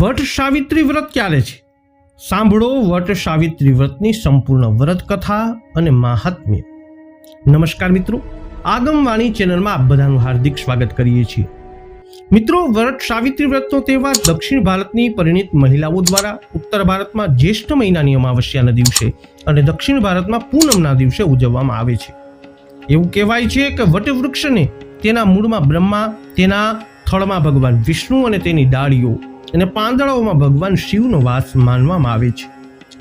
વટ સાવિત્રી વ્રત ક્યારે છે? સાંભળો વટ સાવિત્રી વ્રતની સંપૂર્ણ વ્રત કથા અને મહાત્મ્ય. નમસ્કાર મિત્રો આગમવાણી ચેનલમાં આપ બધાનું હાર્દિક સ્વાગત કરીએ છીએ. મિત્રો વ્રત સાવિત્રી વ્રતનો તહેવાર દક્ષિણ ભારતની પરિણિત મહિલાઓ દ્વારા ઉત્તર ભારતમાં જ્યેષ્ઠ મહિનાની અમાવસ્યાના દિવસે અને દક્ષિણ ભારતમાં પૂનમના દિવસે ઉજવવામાં આવે છે. એવું કહેવાય છે કે વટવૃક્ષને તેના મૂળમાં બ્રહ્મા, તેના થળમાં ભગવાન વિષ્ણુ અને તેની ડાળીઓ અને પાંદડાઓમાં ભગવાન શિવનો વાસ માનવામાં આવે છે.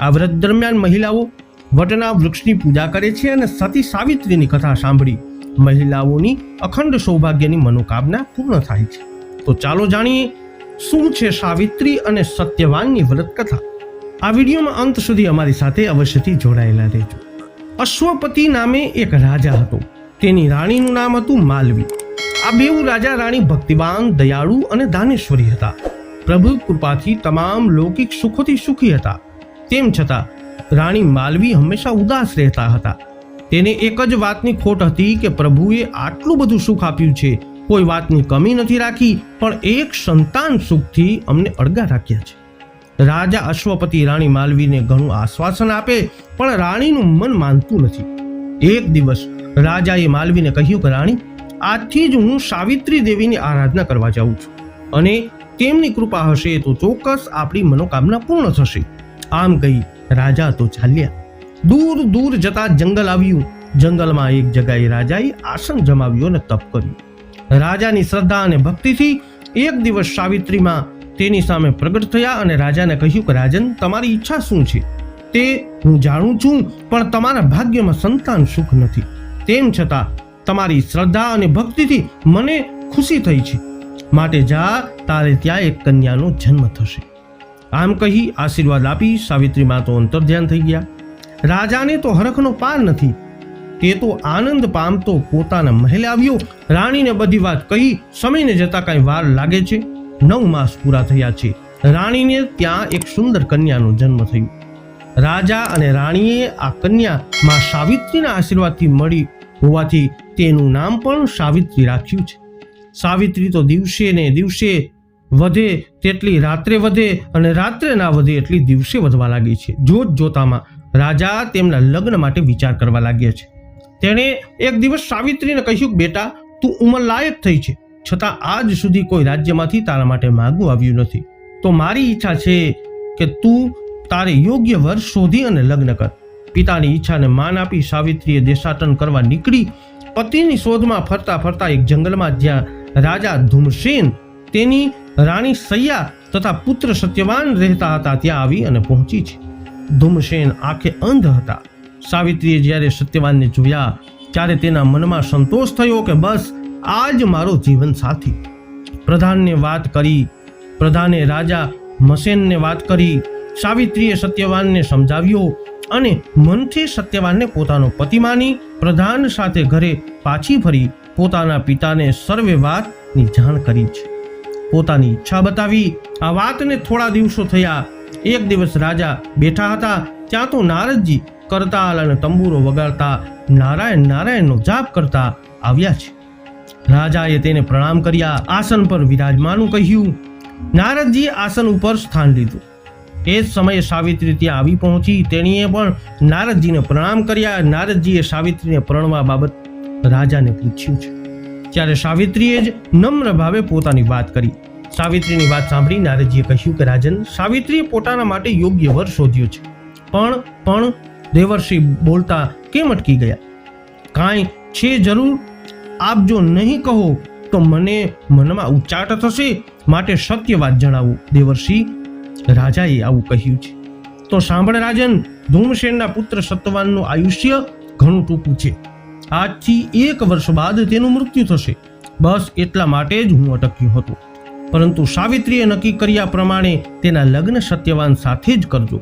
આ વ્રત દરમિયાન મહિલાઓ વટના વૃક્ષની પૂજા કરે છે અને સતી સાવિત્રીની કથા સાંભળી. મહિલાઓની અખંડ સૌભાગ્યની મનોકામના પૂર્ણ થાય છે. તો ચાલો જાણીએ, શું છે સાવિત્રી અને સત્યવાનની વ્રત કથા? આ વિડીયોમાં અંત સુધી અમારી સાથે અવશ્યથી જોડાયેલા રહેજો. અશ્વપતિ નામે એક રાજા હતો. તેની રાણીનું નામ હતું માલવી. આ બેઉ રાજા રાણી ભક્તિવાન, દયાળુ અને દાનેશ્વરી હતા. પ્રભુ કૃપાથી તમામ લૌકિક સુખોથી સુખી હતા. તેમ છતાં, રાણી માલવી હંમેશા ઉદાસ રહેતા હતા. તેને એક જ વાતની ખોટ હતી કે પ્રભુએ આટલું બધું સુખ આપ્યું છે. કોઈ વાતની કમી નથી રાખી, પણ એક સંતાન સુખથી અમને અળગા રાખ્યા છે. રાજા અશ્વપતિ રાણી માલવીને ઘણું આશ્વાસન આપે, પણ રાણીનું મન માનતું નથી. એક દિવસ, રાજાએ માલવીને કહ્યું કે, રાણી, આજથી જ હું સાવિત્રી દેવીની આરાધના કરવા જાઉં છું. અને તેમની કૃપા હશે તો ચોક્કસ આપણી મનોકામના પૂર્ણ થશે. આમ કહી રાજા તો ચાલ્યા. દૂર દૂર જતા જંગલ આવ્યું. જંગલમાં એક જગાએ રાજાએ આસન જમાવ્યો અને તપ કર્યું. રાજાની શ્રદ્ધા અને ભક્તિથી એક દિવસ સાવિત્રીમાં તેની સામે પ્રગટ થયા અને રાજાને કહ્યું કે, રાજન, તમારી ઈચ્છા શું છે? તે હું જાણું છું, પણ તમારા ભાગ્યમાં સંતાન સુખ નથી. તેમ છતાં તમારી શ્રદ્ધા અને ભક્તિથી મને ખુશી થઈ છે. માટે જા, તારે ત્યાં એક કન્યાનો જન્મ થશે. આમ કહી આશીર્વાદ આપી સાવિત્રી માં તો અંતર્ધ્યાન થઈ ગયા. રાજાને તો હરખનો પાર નથી. તે તો આનંદ પામતો પોતાના મહેલે આવ્યો. રાણીને બધી વાત કહી સમયને જતા કાંઈ વાર લાગે છે. નવ માસ પૂરા થયા છે. રાણીને ત્યાં એક સુંદર કન્યાનો જન્મ થયો. રાજા અને રાણીએ આ કન્યા માં સાવિત્રીના આશીર્વાદથી મળી હોવાથી તેનું નામ પણ સાવિત્રી રાખ્યું છે. સાવિત્રી તો દિવસે ને દિવસે વધે તેટલી રાત્રે વધે અને રાત્રે ના વધે એટલી દિવસે વધવા લાગી છે. જોત જોતામાં રાજા તેમના લગ્ન માટે વિચાર કરવા લાગ્યા છે. તેણે એક દિવસ સાવિત્રીને કહ્યું કે બેટા, તું ઉંમર લાયક થઈ છે. છતાં આજ સુધી કોઈ રાજ્યમાંથી તારા માટે માગવું આવ્યું નથી. તો મારી ઈચ્છા છે કે તું તારે યોગ્ય વર શોધી અને લગ્ન કર. પિતાની ઈચ્છાને માન આપી સાવિત્રીએ દેશાટન કરવા નીકળી. પતિની શોધમાં ફરતા ફરતા એક જંગલમાં જ્યાં રાજા ધૂમસેન તેની રાણી સૈયા તથા પુત્ર સત્યવાન રહેતા હતા, ત્યાં આવી અને પહોંચી છે. ધૂમસેન આંખે અંધ હતા. સાવિત્રીએ જ્યારે સત્યવાનને જોયા, ત્યારે તેના મનમાં સંતોષ થયો કે બસ, આ જ મારો જીવન સાથી. પ્રધાનને વાત કરી, પ્રધાને રાજા મસેનને વાત કરી, સાવિત્રીએ સત્યવાનને સમજાવ્યો અને મનથી સત્યવાનને પોતાનો પતિ માની, પ્રધાન સાથે ઘરે પાછી ફરી પોતાના પિતાને સર્વે વાતની જાણ કરી છે. પોતાની ઈચ્છા બતાવી આ વાતને થોડા દિવસો થયા. એક દિવસ રાજા બેઠા હતા. ત્યાં તો નારદજી કરતાલ અને તંબુરો વગાડતા નારાયણ નારાયણનો જાપ કરતા આવ્યા છે. રાજાએ તેને પ્રણામ કર્યા, આસન પર વિરાજમાનું કહ્યું નારદજી આસન ઉપર સ્થાન લીધું. એ જ સમયે સાવિત્રી ત્યાં આવી પહોંચી. તેણીએ પણ નારદજીને પ્રણામ કર્યા. નારદજીએ સાવિત્રીને પ્રણવા બાબત રાજાને પૂછ્યું છે. ત્યારે સાવિત્રીએ જ નમ્ર ભાવે પોતાની વાત કરી. સાવિત્રીની વાત સાંભળી નારદજીએ કહ્યું કે, રાજન, સાવિત્રીએ પોતાના માટે યોગ્ય વર શોધ્યો છે. પણ પણ, દેવર્ષિ બોલતા કેમ અટકી ગયા? કાંઈ છે જરૂર? આપ જો નહીં કહો, તો મને મનમાં ઉચ્ચાટ થશે. માટે સત્ય વાત જણાવું. દેવર્ષિ રાજાએ આવું કહ્યું છે. તો સાંભળ રાજન, ધૂમસેનના પુત્ર સત્યવાનનું આયુષ્ય ઘણું ટૂંકું છે. આજથી એક વર્ષ બાદ તેનું મૃત્યુ થશે. બસ એટલા માટે જ હું અટક્યો હતો. પરંતુ સાવિત્રીએ નક્કી કર્યા પ્રમાણે તેના લગ્ન સત્યવાન સાથે જ કરજો.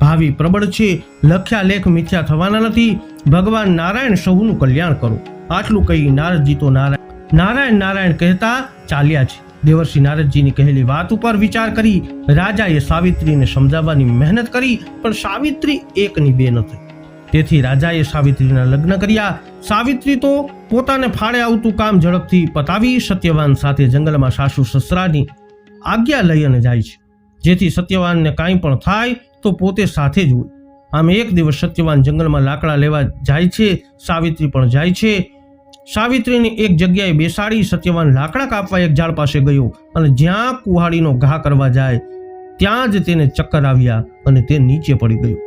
ભાવિ પ્રબળ છે, લખ્યા લેખ મિથ્યા થવાના નથી, ભગવાન નારાયણ સૌનું કલ્યાણ કરો. આટલું કહી નારદજી તો નારાયણ નારાયણ નારાયણ કહેતા ચાલ્યા છે. દેવર્ષિ નારદજીની કહેલી વાત ઉપર વિચાર કરી રાજાએ સાવિત્રીને સમજાવવાની મહેનત કરી, પણ સાવિત્રી એકની બે ન થઈ. તેથી રાજાએ સાવિત્રીના લગ્ન કર્યા. સાવિત્રી તો પોતાને ફાળે આવતું કામ ઝડપથી પતાવી સત્યવાન સાથે જંગલમાં સાસુ સસરાની આજ્ઞા લઈ અને જાય છે. જેથી સત્યવાનને કાંઈ પણ થાય તો પોતે સાથે જ હોય. આમ એક દિવસ સત્યવાન જંગલમાં લાકડા લેવા જાય છે, સાવિત્રી પણ જાય છે. સાવિત્રીને એક જગ્યાએ બેસાડી સત્યવાન લાકડા કાપવા એક ઝાડ પાસે ગયો અને જ્યાં કુહાડીનો ઘા કરવા જાય, ત્યાં જ તેને ચક્કર આવ્યા અને તે નીચે પડી ગયો.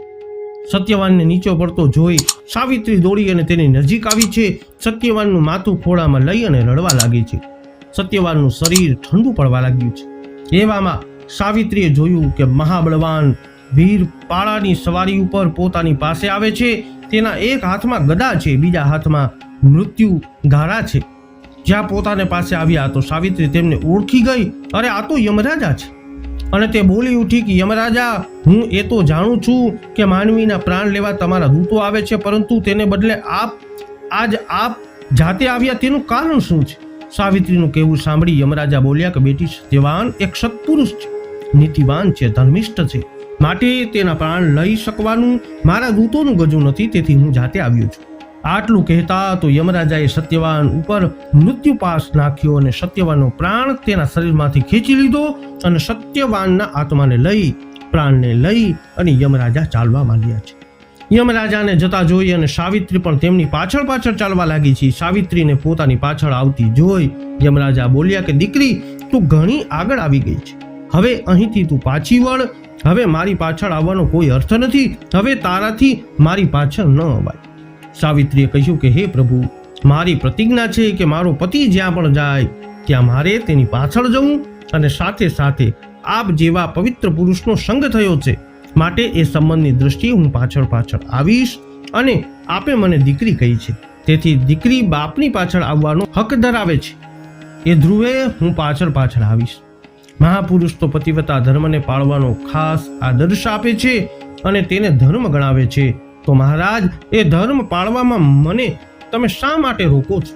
સત્યવાનને નીચો પડતો જોઈ સાવિત્રી દોડી અને તેની નજીક આવી છે. સત્યવાનનું માથું ખોળામાં લઈ અને રડવા લાગી છે. સત્યવાનનું શરીર ઠંડુ પડવા લાગ્યું છે. એવામાં સાવિત્રીએ જોયું કે મહાબળવાન વીર પાળાની સવારી ઉપર પોતાની પાસે આવે છે. તેના એક હાથમાં ગદા છે, બીજા હાથમાં મૃત્યુ ગાળા છે. જ્યાં પોતાને પાસે આવ્યા તો સાવિત્રી તેમને ઓળખી ગઈ. અરે, આ તો યમરાજા છે. અને તે બોલી ઉઠી કે, યમરાજા, હું એ તો જાણું છું કે માનવીના પ્રાણ લેવા તમારા દૂતો આવે છે, પરંતુ તેને બદલે આપ, આજ આપ જાતે આવ્યા તેનું કારણ શું છે? સાવિત્રીનું કહેવું સાંભળી યમરાજા બોલ્યા કે, બેટી, સત્યવાન એક સત્પુરુષ છે, નીતિવાન છે, ધર્મિષ્ઠ છે. માટે તેના પ્રાણ લઈ શકવાનું મારા દૂતોનું ગજુ નથી, તેથી હું જાતે આવ્યો છું. આટલું કહેતા તો યમરાજાએ સત્યવાન ઉપર મૃત્યુપાસ નાખ્યો અને સત્યવાનનો પ્રાણ તેના શરીરમાંથી ખેંચી લીધો અને સત્યવાનના આત્માને લઈ, પ્રાણને લઈ અને યમરાજા ચાલવા માંડ્યા છે. યમરાજાને જતા જોઈ અને સાવિત્રી પણ તેમની પાછળ પાછળ ચાલવા લાગી છે. સાવિત્રીને પોતાની પાછળ આવતી જોઈ યમરાજા બોલ્યા કે, દીકરી, તું ઘણી આગળ આવી ગઈ છે. હવે અહીંથી તું પાછી વળ. હવે મારી પાછળ આવવાનો કોઈ અર્થ નથી. હવે તારાથી મારી પાછળ ન અવાય. સાવિત્રીએ કહ્યું કે, હે પ્રભુ, મારી પ્રતિજ્ઞા છે કે મારો પતિ જ્યાં પણ જાય, ત્યાં મારે તેની પાછળ જવું અને સાથે સાથે આપ જેવા પવિત્ર પુરુષનો સંગ થયો છે. માટે એ સંબંધની દ્રષ્ટિએ હું પાછળ પાછળ આવીશ અને આપે મને દીકરી કહી છે. તેથી દીકરી બાપની પાછળ આવવાનો હક ધરાવે છે. એ ધ્રુવે હું પાછળ પાછળ આવીશ. મહાપુરુષ તો પતિવતા ધર્મને પાળવાનો ખાસ આદર્શ આપે છે અને તેને ધર્મ ગણાવે છે. તો મહારાજ, એ ધર્મ પાળવામાં મને તમે શા માટે રોકો છો?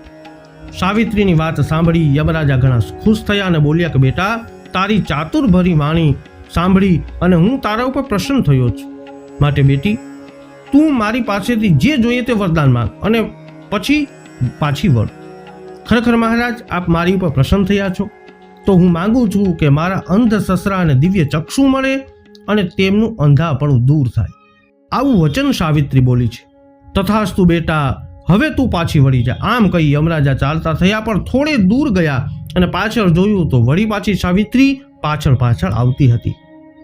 સાવિત્રીની વાત સાંભળી યમરાજા ઘણા ખુશ થયા અને બોલ્યા કે, બેટા, તારી ચાતુરભરી વાણી સાંભળી અને હું તારા ઉપર પ્રસન્ન થયો છું. માટે બેટી, તું મારી પાસેથી જે જોઈએ તે વરદાન માંગ અને પછી પાછી વળ. ખરેખર મહારાજ, આપ મારી ઉપર પ્રસન્ન થયા છો. તો હું માંગુ છું કે મારા અંધ સસરા અને દિવ્ય ચક્ષુ મળે અને તેમનું અંધાપણું દૂર થાય. આવું વચન સાવિત્રી બોલી છે. તથાસ્તુ બેટા, હવે તું પાછી વળી જા. આમ કહી યમરાજા ચાલતા થયા, પણ થોડે દૂર ગયા અને પાછળ જોયું તો વળી પાછી સાવિત્રી પાછળ પાછળ આવતી હતી.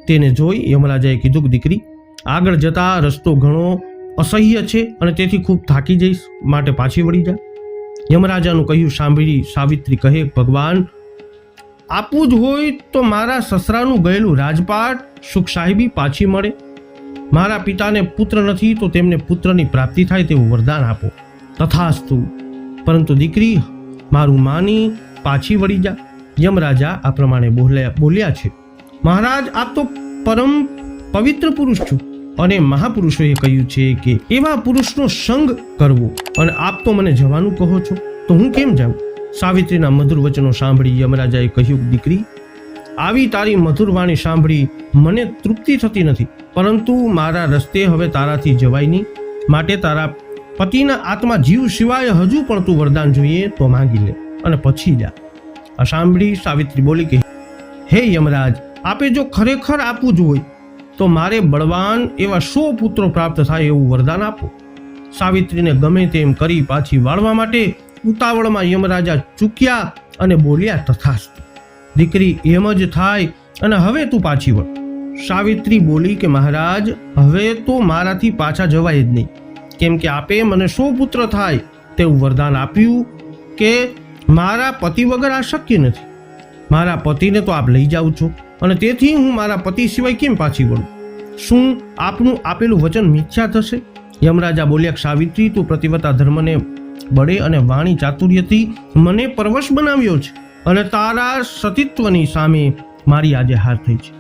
તેને જોઈ યમરાજાએ કીધું કે, દીકરી, આગળ જતા રસ્તો ઘણો અસહ્ય છે અને તેથી ખૂબ થાકી જઈશ. માટે પાછી વળી જા. યમરાજાનું કહ્યું સાંભળી, સાવિત્રી કહે, ભગવાન આપવું જ હોય તો મારા સસરાનું ગયેલું રાજપાટ સુખ સાહેબી પાછી મળે. મારા પિતાને પુત્ર નથી તો તેમને પુત્રની પ્રાપ્તિ થાય તેવું વરદાન આપો. તથાસ્તુ. પરંતુ દીકરી, મારું માની પાછી વળી જા. યમરાજા આ પ્રમાણે બોલ્યા બોલ્યા છે. મહારાજ, આપ તો પરમ પવિત્ર પુરુષ છો. અને મહાપુરુષોએ કહ્યું છે કે એવા પુરુષનો સંગ કરવો. અને આપ તો મને જવાનું કહો છો. તો હું કેમ જાઉં? સાવિત્રીના મધુર વચનો સાંભળી યમરાજાએ કહ્યું, દીકરી આવી તારી મધુર વાણી સાંભળી મને તૃપ્તિ થતી નથી. પરંતુ મારા રસ્તે હવે તારાથી જવાય નહીં. માટે તારા પતિના આત્મા જીવ સિવાય હજુ પણ તું વરદાન જોઈએ તો માંગી લે અને પછી જા. આ સાંભળી સાવિત્રી બોલી કે હે યમરાજ, આપે જો ખરેખર આપવું જ હોય, તો મારે બળવાન એવા સો પુત્રો પ્રાપ્ત થાય એવું વરદાન આપો. સાવિત્રીને ગમે તેમ કરી પાછી વાળવા માટે ઉતાવળમાં યમરાજા ચૂક્યા અને બોલ્યા તથાસ્તુ. દીકરી એમ જ થાય અને હવે તું પાછી વળ. સાવિત્રી બોલી કે, મહારાજ, હવે તો મારાથી પાછા જવાય જ નહીં. કેમ કે આપે મને શો પુત્ર થાય, તેવું વરદાન આપ્યું કે મારા પતિ વગર આ શક્ય નથી. મારા પતિને તો આપ લઈ જાઓ છો અને તેથી હું મારા પતિ સિવાય કેમ પાછી વળું? શું આપનું આપેલું વચન મિથ્યા થશે? યમરાજા બોલ્યા, સાવિત્રી, તું પ્રતિવતા ધર્મને બળે અને વાણી ચાતુર્યથી મને પરવશ બનાવ્યો છે. અને તારા સતીત્વની સામે મારી આજે હાર થઈ છે.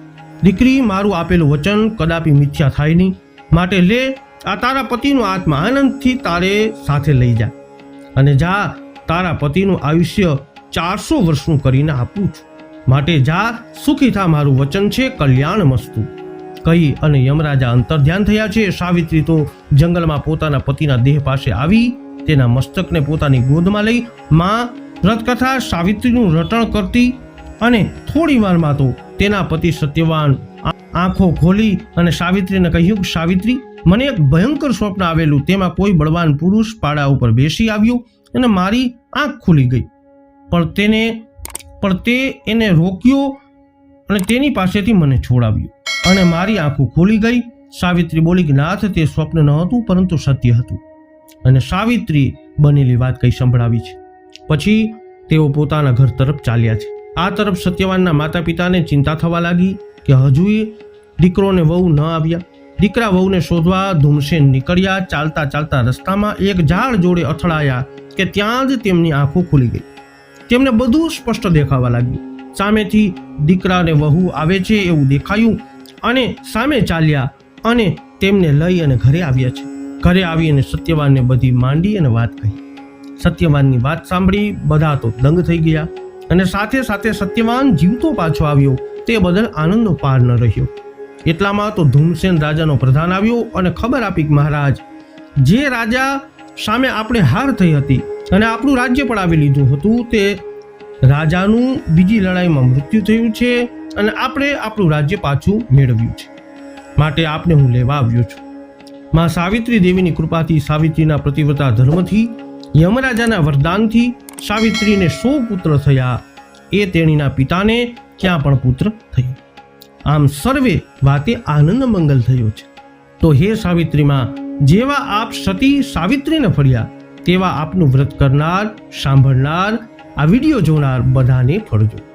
દીકરી, મારું આપેલું વચન કદાપી મિથ્યા થાય નહીં. માટે લે, આ તારા પતિનો આત્મા આનંદથી તારે સાથે લઈ જા. અને જા, તારા પતિનું આયુષ્ય ચારસો વર્ષનું કરીને આપું છું. માટે જા, સુખી થા મારું વચન છે, કલ્યાણ મસ્તુ. કહી અને યમરાજા અંતર ધ્યાન થયા છે. સાવિત્રી તો જંગલમાં પોતાના પતિના દેહ પાસે આવી, તેના મસ્તકને પોતાની ગોદમાં લઈ માં રથકથા સાવિત્રીનું રટણ કરતી અને થોડી વારમાં તો તેના પતિ સત્યવાન આંખો ખોલી અને સાવિત્રીને કહ્યું, સાવિત્રી, મને એક ભયંકર સ્વપ્ન આવેલું. તેમાં કોઈ બળવાન પુરુષ પાડા ઉપર બેસી આવ્યો અને મારી આંખ ખુલી ગઈ. પણ તેને, પણ તે એને રોક્યો અને તેની પાસેથી મને છોડાવ્યો અને મારી આંખો ખોલી ગઈ. સાવિત્રી બોલી કે, નાથ, તે સ્વપ્ન ન હતું, પરંતુ સત્ય હતું. અને સાવિત્રી બનેલી વાત કંઈ સંભળાવી છે. પછી તેઓ પોતાના ઘર તરફ ચાલ્યા છે. આ તરફ સત્યવાનના માતા પિતાને ચિંતા થવા લાગી કે હજુએ દીકરોને વહુ ન આવ્યા. દીકરા વહુને શોધવા ધૂમસેન નીકળ્યા, ચાલતા ચાલતા રસ્તામાં એક ઝાડ જોડે અથડાયા કે ત્યાં જ તેમની આંખો ખુલી ગઈ. તેમને બધું સ્પષ્ટ દેખાવા લાગ્યું. સામેથી દીકરાને વહુ આવે છે એવું દેખાયું અને સામે ચાલ્યા અને તેમને લઈ અને ઘરે આવ્યા છે. ઘરે આવી અને સત્યવાનને બધી માંડી અને વાત કહી. સત્યવાનની વાત સાંભળી બધા તો દંગ થઈ ગયા અને સાથે સાથે સત્યવાન જીવતો પાછો આવ્યો. તે બદલ આનંદનો પાર ન રહ્યો. એટલામાં તો ધૂમસેન રાજાનો પ્રધાન આવ્યો અને ખબર આપી કે મહારાજ, જે રાજા સામે આપણે હાર થઈ હતી અને આપણું રાજ્ય પણ આવી લીધું હતું, તે રાજાનું બીજી લડાઈમાં મૃત્યુ થયું છે અને આપણે આપણું રાજ્ય પાછું મેળવ્યું છે. માટે આપને હું લેવા આવ્યો છું. માં સાવિત્રી દેવીની કૃપાથી સાવિત્રીના પ્રતિવ્રતા ધર્મથી યમરાજાના વરદાનથી સાવિત્રીને સો પુત્ર થયા. એ તેણીના પિતાને ક્યાં પણ પુત્ર થયો. આમ સર્વે વાતે આનંદ મંગલ થયો છે. તો હે સાવિત્રીમાં, જેવા આપ સતી સાવિત્રીને ફળ્યા તેવા આપનું વ્રત કરનાર, સાંભળનાર, આ વીડિયો જોનાર બધાને ફળજો